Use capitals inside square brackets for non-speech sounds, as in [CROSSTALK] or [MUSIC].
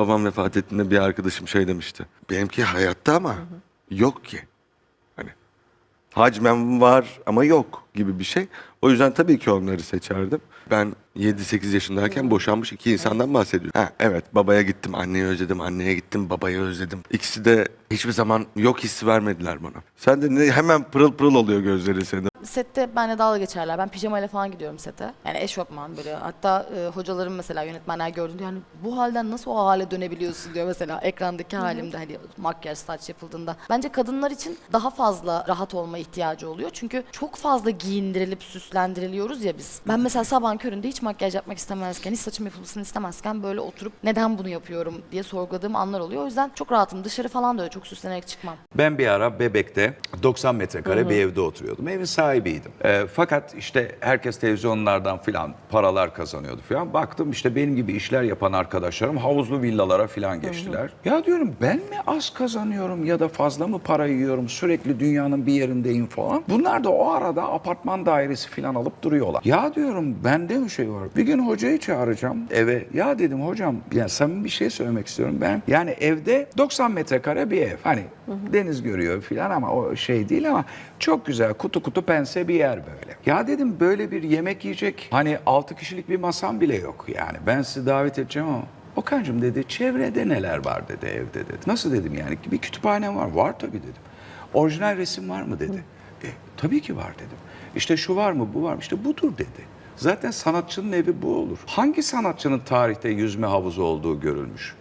Babam vefat ettiğinde bir arkadaşım şey demişti. Benimki hayatta ama yok ki. Hani hacmem var ama yok gibi bir şey. O yüzden tabii ki onları seçerdim. Ben 7-8 yaşındayken boşanmış iki insandan bahsediyorum. Ha, evet babaya gittim, anneyi özledim, anneye gittim, babayı özledim. İkisi de hiçbir zaman yok hissi vermediler bana. Sen de ne, hemen pırıl pırıl oluyor gözleri senin. Sette benle dalga geçerler. Ben pijamayla falan gidiyorum sete. Yani eşofman böyle. Hatta e, hocalarım mesela yönetmenler gördüğünde yani bu halden nasıl o hale dönebiliyorsun diyor mesela [LAUGHS] ekrandaki halimde hani makyaj saç yapıldığında. Bence kadınlar için daha fazla rahat olma ihtiyacı oluyor. Çünkü çok fazla giyindirilip süslendiriliyoruz ya biz. Ben mesela sabahın köründe hiç makyaj yapmak istemezken, hiç saçım yapılmasını istemezken böyle oturup neden bunu yapıyorum diye sorguladığım anlar oluyor. O yüzden çok rahatım. Dışarı falan da öyle çok süslenerek çıkmam. Ben bir ara Bebek'te 90 metrekare bir evde oturuyordum. Evin sahibiydim. Ee, fakat işte herkes televizyonlardan filan paralar kazanıyordu filan. Baktım işte benim gibi işler yapan arkadaşlarım havuzlu villalara filan geçtiler. Ya diyorum ben mi az kazanıyorum ya da fazla mı para yiyorum? Sürekli dünyanın bir yerindeyim falan. Bunlar da o arada apartman dairesi filan alıp duruyorlar. Ya diyorum bende mi şey var? Bir gün hocayı çağıracağım eve. Ya dedim hocam ya samimi bir şey söylemek istiyorum ben. Yani evde 90 metrekare bir ev. Hani deniz görüyor filan ama o şey değil ama çok güzel kutu kutu pense bir yer böyle. Ya dedim böyle bir yemek yiyecek hani 6 kişilik bir masam bile yok yani. Ben sizi davet edeceğim ama Okan'cığım dedi çevrede neler var dedi evde dedi. Nasıl dedim yani bir kütüphane var. Var tabii dedim. Orijinal resim var mı dedi. E, tabii ki var dedim. İşte şu var mı bu var mı işte budur dedi. Zaten sanatçının evi bu olur. Hangi sanatçının tarihte yüzme havuzu olduğu görülmüş?